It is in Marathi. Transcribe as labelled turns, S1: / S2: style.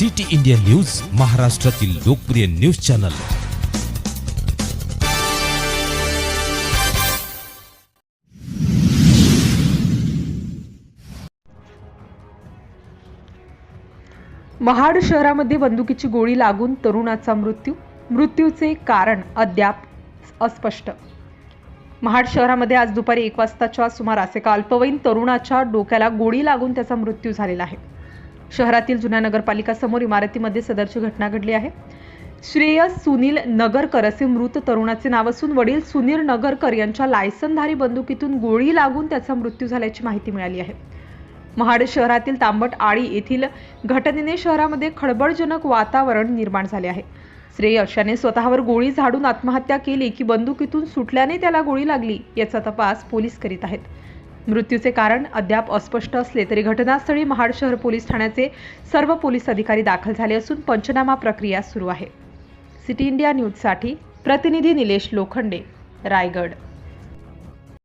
S1: सिटी इंडिया न्यूज महाराष्ट्रातील लोकप्रिय न्यूज चॅनल.
S2: महाड शहरामध्ये बंदुकीची गोळी लागून तरुणाचा मृत्यू. मृत्यूचे कारण अद्याप अस्पष्ट. महाड शहरामध्ये आज दुपारी एक वाजताच्या सुमारास एका अल्पवयीन तरुणाच्या डोक्याला गोळी लागून त्याचा मृत्यू झालेला आहे. शहरातील जुन्या नगरपालिका समोर इमारतीमध्ये सदरची घटना घडली आहे. श्रेयस सुनील नगरकर असे मृत तरुणाचे नाव असून वडील सुनील नगरकर यांच्या लायसनधारी बंदुकीतून गोळी लागून त्याचा मृत्यू झाल्याची माहिती मिळाली आहे. महाड शहरातील तांबट आळी येथील घटनेने शहरामध्ये खळबळजनक वातावरण निर्माण झाले आहे. श्रेयश याने स्वतःवर गोळी झाडून आत्महत्या केली की बंदुकीतून सुटल्याने त्याला गोळी लागली याचा तपास पोलीस करीत आहेत. मृत्यूचे कारण अद्याप अस्पष्ट असले तरी घटनास्थळी महाड शहर पोलीस ठाण्याचे सर्व पोलीस अधिकारी दाखल झाले असून पंचनामा प्रक्रिया सुरू आहे. सिटी इंडिया न्यूजसाठी प्रतिनिधी निलेश लोखंडे रायगड.